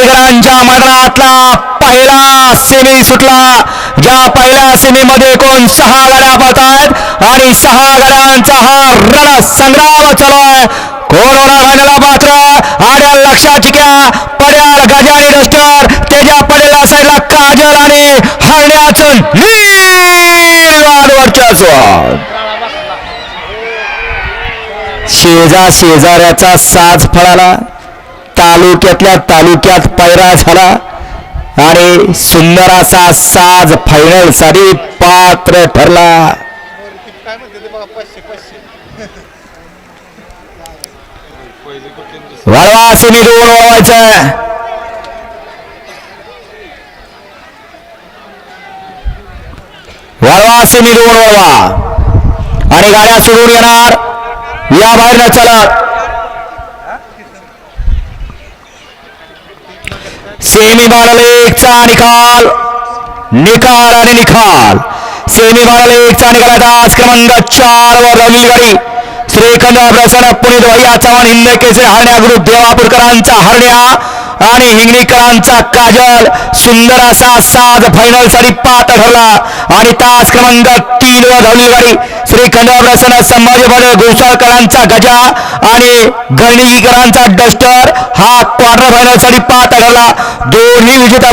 हिंगणीकरांच्या मैदानातला पहिला सेमी सुटला. ज्या पहिल्या सेमीमध्ये एकूण सहा गाड्या पळत आणि सहा गाड्यांचा हा रण संग्राम चालू आहे. कोण होणार फायनलला पात्र आड्या लक्षात घ्या पड्याल गजानी आणि त्याच्या पडेला साईडला काजल आणि हरण्याचं निर्वाद वर्चस्व शेजा शेजाऱ्याचा साज फळाला. तालुक्यातल्या तालुक्यात पैरा झाला. आणि सुंदर असा साज फायनलसाठी पात्र ठरला. काय म्हणते वळवा सेमी दोन वळवायचं वळवा सुनी दोन वळवा. आणि गाड्या सोडून येणार. या बाहेर चला सेमी बाळा निकाल. निकाल आणि निकाल. सेमी बाळा निकाल आहे. आज क्रमांक चार वर रवली गाडी. श्रीखंड प्रसन्न पुणे भैया चव्हाण हिंद केसरी हरण्या ग्रुप देवापूरकरांचा हरण्या आणि हिंगणीकरांचा काजल. सुंदर असा साज फायनलसाठी पात्र ठरला. आणि तास क्रमांक तीन वर धावली गाडी. श्री प्रसन्न संभाजी बडे घोसाळकरांचा गजा आणि गणिगीकरांचा डस्टर हा क्वार्टर फायनलसाठी पात्र ठरला दोन्ही विजेता